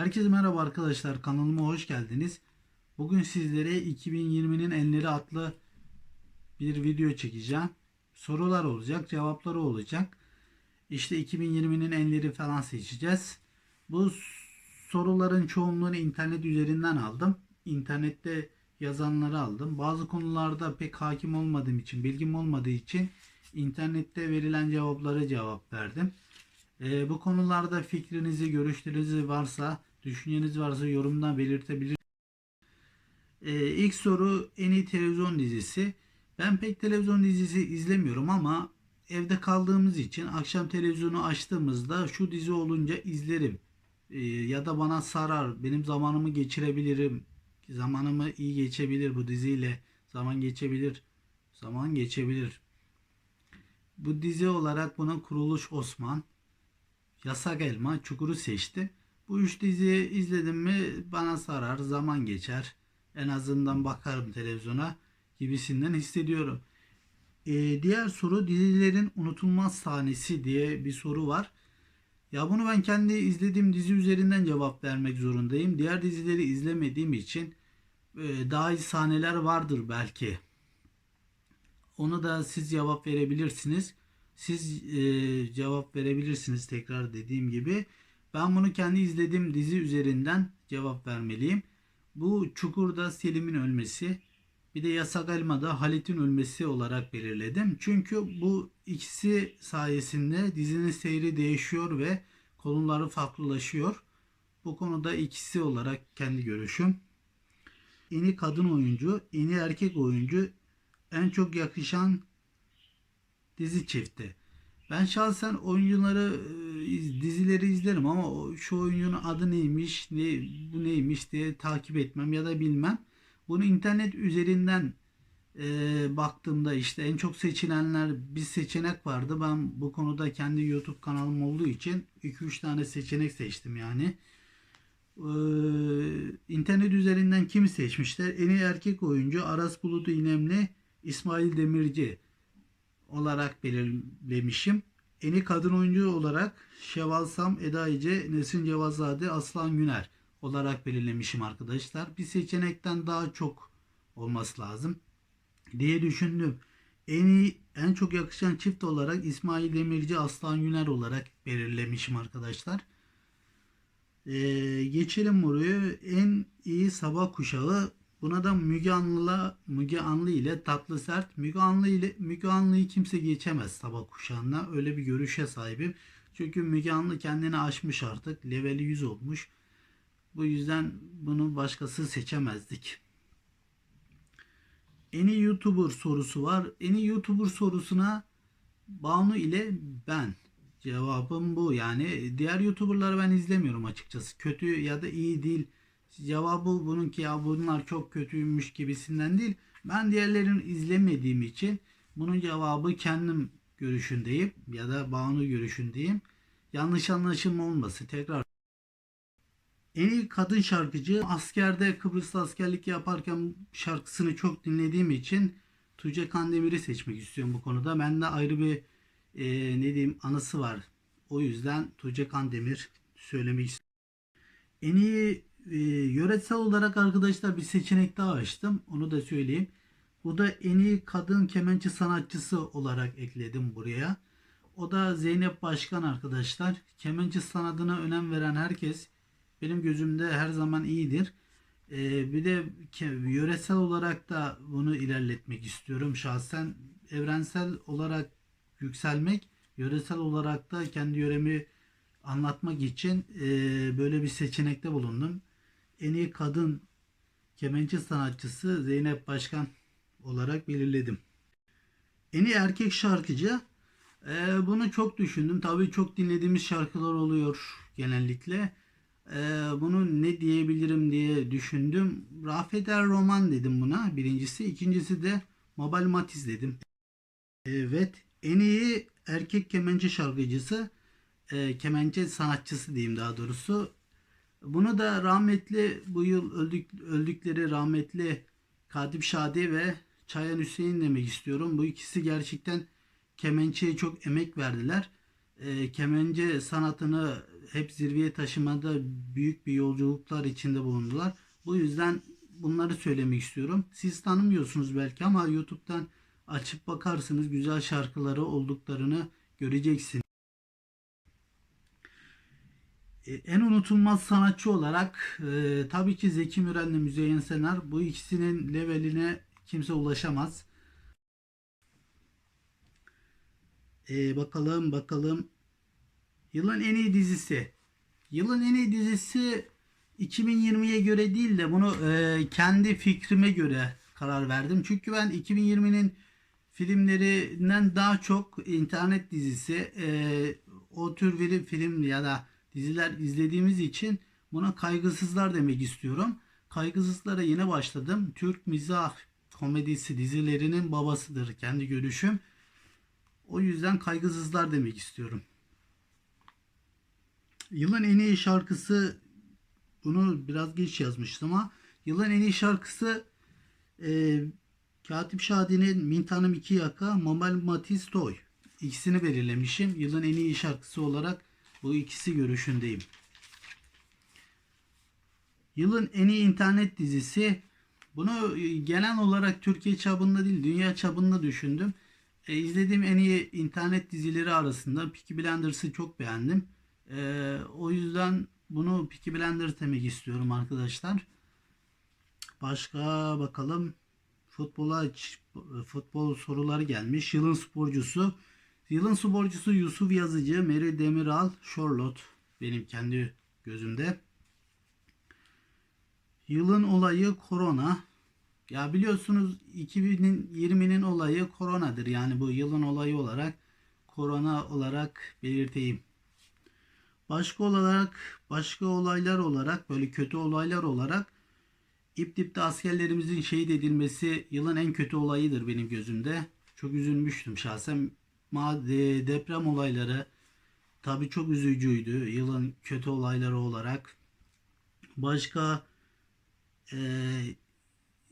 Herkese merhaba arkadaşlar kanalıma hoş geldiniz. Bugün sizlere 2020'nin enleri adlı bir video çekeceğim. Sorular olacak, cevapları olacak. İşte 2020'nin enleri falan seçeceğiz. Bu soruların çoğunluğunu internet üzerinden aldım. İnternette yazanları aldım. Bazı konularda pek hakim olmadığım için, bilgim olmadığı için internette verilen cevaplara cevap verdim. Ee, bu konularda fikrinizi, görüşlerinizi varsa, düşünceniz varsa yorumdan belirtebilir. Ee, ilk soru en iyi televizyon dizisi. Ben pek televizyon dizisi izlemiyorum ama evde kaldığımız için akşam televizyonu açtığımızda şu dizi olunca izlerim. Ee, ya da bana sarar, benim zamanımı geçirebilirim. Zamanımı iyi geçebilir bu diziyle. Zaman geçebilir. Zaman geçebilir. Bu dizi olarak buna Kuruluş Osman, Yasak Elma, Çukur'u seçti. Bu üç diziyi izledim mi bana sarar, zaman geçer. En azından bakarım televizyona gibisinden hissediyorum. Ee, diğer soru dizilerin unutulmaz sahnesi diye bir soru var. Ya bunu ben kendi izlediğim dizi üzerinden cevap vermek zorundayım. Diğer dizileri izlemediğim için e, daha iyi sahneler vardır belki. Onu da siz cevap verebilirsiniz. Siz e, cevap verebilirsiniz tekrar dediğim gibi. Ben bunu kendi izlediğim dizi üzerinden cevap vermeliyim. Bu Çukur'da Selim'in ölmesi, bir de Yasak Elma'da Halit'in ölmesi olarak belirledim. Çünkü bu ikisi sayesinde dizinin seyri değişiyor ve konuları farklılaşıyor. Bu konuda ikisi olarak kendi görüşüm. Eni kadın oyuncu, eni erkek oyuncu en çok yakışan dizi çifti. Ben şahsen oyuncuları dizileri izlerim ama şu oyuncunun adı neymiş, ne bu neymiş diye takip etmem ya da bilmem. Bunu internet üzerinden e, baktığımda işte en çok seçilenler bir seçenek vardı. Ben bu konuda kendi YouTube kanalım olduğu için 2-3 tane seçenek seçtim yani. Ee, internet üzerinden kimi seçmişler? En iyi erkek oyuncu Aras Bulut İynemli, İsmail Demirci olarak belirlemişim. En iyi kadın oyuncu olarak Şevval Sam, Eda İce, Nesin Cevazade, Aslan Güner olarak belirlemişim arkadaşlar. Bir seçenekten daha çok olması lazım diye düşündüm. En iyi, en çok yakışan çift olarak İsmail Demirci, Aslan Güner olarak belirlemişim arkadaşlar. Ee, geçelim buraya. En iyi sabah kuşağı. Buna da Müge Anlı'la Müge Anlı ile Tatlı Sert. Müge Anlı ile Müge Anlı'yı kimse geçemez sabah kuşağına. Öyle bir görüşe sahibim. Çünkü Müge Anlı kendini aşmış artık. Leveli 100 olmuş. Bu yüzden bunu başkası seçemezdik. En iyi YouTuber sorusu var. En iyi YouTuber sorusuna Banu ile ben. Cevabım bu. Yani diğer YouTuber'ları ben izlemiyorum açıkçası. Kötü ya da iyi değil. Cevabı bununki ya bunlar çok kötüymüş gibisinden değil. Ben diğerlerini izlemediğim için bunun cevabı kendim görüşündeyim ya da Banu görüşündeyim. Yanlış anlaşılma olması. Tekrar en iyi kadın şarkıcı askerde Kıbrıs'ta askerlik yaparken şarkısını çok dinlediğim için Tuğçe Kandemir'i seçmek istiyorum bu konuda. Bende ayrı bir e, ne diyeyim anısı var. O yüzden Tuğçe Kandemir söylemek istiyorum. En iyi e, yöresel olarak arkadaşlar bir seçenek daha açtım. Onu da söyleyeyim. Bu da en iyi kadın kemençe sanatçısı olarak ekledim buraya. O da Zeynep Başkan arkadaşlar. Kemençe sanatına önem veren herkes benim gözümde her zaman iyidir. Ee, bir de yöresel olarak da bunu ilerletmek istiyorum. Şahsen evrensel olarak yükselmek, yöresel olarak da kendi yöremi anlatmak için e, böyle bir seçenekte bulundum. En iyi kadın kemençe sanatçısı Zeynep Başkan olarak belirledim. En iyi erkek şarkıcı e, bunu çok düşündüm. Tabii çok dinlediğimiz şarkılar oluyor genellikle. E, bunu ne diyebilirim diye düşündüm. Rafet Er Roman dedim buna birincisi. İkincisi de Mabel Matiz dedim. Evet. En iyi erkek kemençe şarkıcısı e, kemençe sanatçısı diyeyim daha doğrusu. Bunu da rahmetli bu yıl öldük, öldükleri rahmetli Katip Şadi ve Çayan Hüseyin demek istiyorum. Bu ikisi gerçekten kemençeye çok emek verdiler. E, kemence sanatını hep zirveye taşımada büyük bir yolculuklar içinde bulundular. Bu yüzden bunları söylemek istiyorum. Siz tanımıyorsunuz belki ama YouTube'dan açıp bakarsınız güzel şarkıları olduklarını göreceksiniz. E, En unutulmaz sanatçı olarak e, tabii ki Zeki Müren'le Müzeyyen Senar bu ikisinin leveline kimse ulaşamaz. E, bakalım bakalım. Yılın en iyi dizisi. Yılın en iyi dizisi 2020'ye göre değil de bunu e, kendi fikrime göre karar verdim. Çünkü ben 2020'nin filmlerinden daha çok internet dizisi e, o tür bir film ya da diziler izlediğimiz için buna kaygısızlar demek istiyorum. Kaygısızlara yine başladım. Türk mizah komedisi dizilerinin babasıdır kendi görüşüm. O yüzden kaygısızlar demek istiyorum. Yılın en iyi şarkısı bunu biraz geç yazmıştım ama yılın en iyi şarkısı e, Katip Şadi'nin Mintanım İki Yaka, Mabel Matiz Toy. İkisini belirlemişim. Yılın en iyi şarkısı olarak bu ikisi görüşündeyim. Yılın en iyi internet dizisi bunu e, genel olarak Türkiye çapında değil dünya çapında düşündüm. E, izlediğim en iyi internet dizileri arasında Peaky Blinders'ı çok beğendim. E, o yüzden bunu Peaky Blinders demek istiyorum arkadaşlar. Başka bakalım. Futbola futbol soruları gelmiş. Yılın sporcusu. Yılın sporcusu Yusuf Yazıcı, Meri Demiral, Charlotte benim kendi gözümde. Yılın olayı korona. Ya biliyorsunuz 2020'nin olayı koronadır. Yani bu yılın olayı olarak korona olarak belirteyim. Başka olarak başka olaylar olarak böyle kötü olaylar olarak İptip'te askerlerimizin şehit edilmesi yılın en kötü olayıdır benim gözümde. Çok üzülmüştüm şahsen. De- Deprem olayları tabii çok üzücüydü. Yılın kötü olayları olarak. Başka eee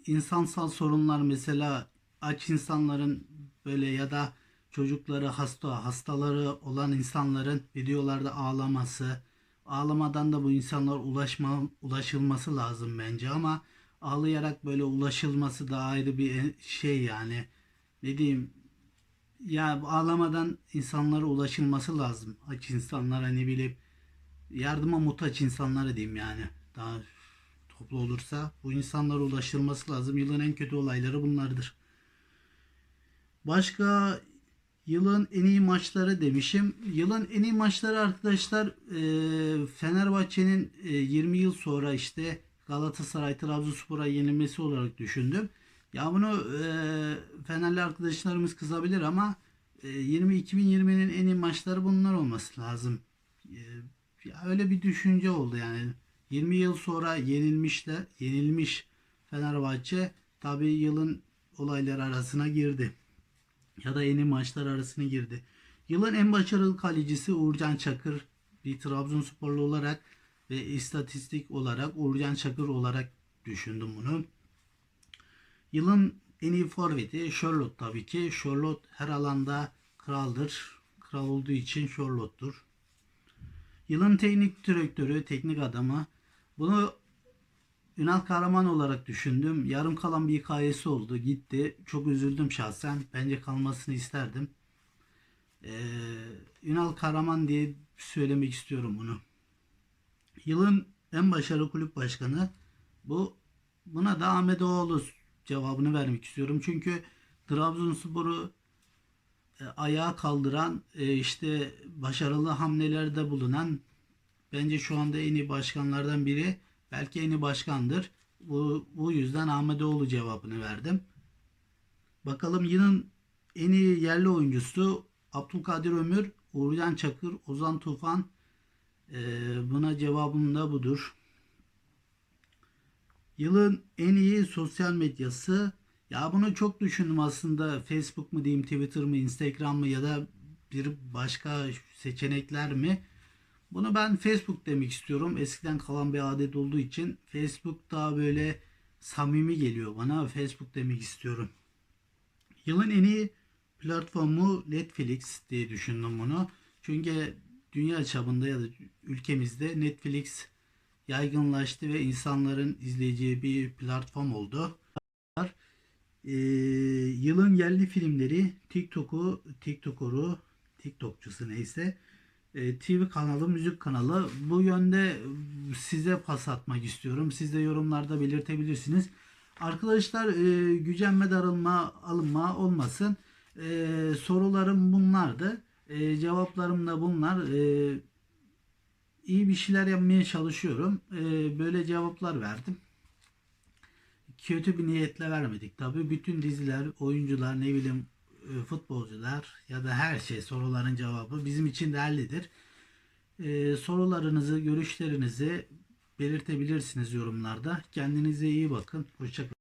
insansal sorunlar mesela aç insanların böyle ya da çocukları hasta hastaları olan insanların videolarda ağlaması ağlamadan da bu insanlar ulaşma ulaşılması lazım bence ama ağlayarak böyle ulaşılması da ayrı bir şey yani. Ne diyeyim ya ağlamadan insanlara ulaşılması lazım aç insanlara ne bileyim yardıma muhtaç insanlara diyeyim yani daha toplu olursa bu insanlara ulaşılması lazım. Yılın en kötü olayları bunlardır. Başka yılın en iyi maçları demişim. Yılın en iyi maçları arkadaşlar e, Fenerbahçe'nin e, 20 yıl sonra işte Galatasaray Trabzonspor'a yenilmesi olarak düşündüm. Ya bunu e, Fenerli arkadaşlarımız kızabilir ama e, 20 2020'nin en iyi maçları bunlar olması lazım. E, ya öyle bir düşünce oldu yani. 20 yıl sonra yenilmişler, yenilmiş Fenerbahçe tabi yılın olayları arasına girdi. Ya da yeni maçlar arasına girdi. Yılın en başarılı kalecisi Uğurcan Çakır bir Trabzonsporlu olarak ve istatistik olarak Uğurcan Çakır olarak düşündüm bunu. Yılın en iyi forveti Charlotte tabii ki. Charlotte her alanda kraldır. Kral olduğu için Charlotte'dur. Yılın teknik direktörü, teknik adamı. Bunu Ünal Kahraman olarak düşündüm. Yarım kalan bir hikayesi oldu. Gitti. Çok üzüldüm şahsen. Bence kalmasını isterdim. Ee, Ünal Kahraman diye söylemek istiyorum bunu. Yılın en başarılı kulüp başkanı bu buna da Ahmet Oğlu cevabını vermek istiyorum. Çünkü Trabzonspor'u e, ayağa kaldıran e, işte başarılı hamlelerde bulunan bence şu anda en iyi başkanlardan biri belki en iyi başkandır. Bu, bu yüzden Ahmetoğlu cevabını verdim. Bakalım yılın en iyi yerli oyuncusu Abdülkadir Ömür, Uğurcan Çakır, Ozan Tufan. E, buna cevabım da budur. Yılın en iyi sosyal medyası ya bunu çok düşündüm aslında Facebook mu diyeyim Twitter mı Instagram mı ya da bir başka seçenekler mi? Bunu ben Facebook demek istiyorum. Eskiden kalan bir adet olduğu için Facebook daha böyle samimi geliyor bana. Facebook demek istiyorum. Yılın en iyi platformu Netflix diye düşündüm bunu. Çünkü dünya çapında ya da ülkemizde Netflix yaygınlaştı ve insanların izleyeceği bir platform oldu. Ee, yılın yerli filmleri TikTok'u, TikTok'u, TikTokçusu neyse e, TV kanalı, müzik kanalı. Bu yönde size pas atmak istiyorum. Siz de yorumlarda belirtebilirsiniz. Arkadaşlar e, gücenme, darılma, alınma olmasın. E, sorularım bunlardı. E, cevaplarım da bunlar. E, iyi bir şeyler yapmaya çalışıyorum. E, böyle cevaplar verdim. Kötü bir niyetle vermedik tabii. Bütün diziler, oyuncular, ne bileyim e, futbolcular ya da her şey soruların cevabı bizim için değerlidir. E, sorularınızı, görüşlerinizi belirtebilirsiniz yorumlarda. Kendinize iyi bakın. Hoşçakalın.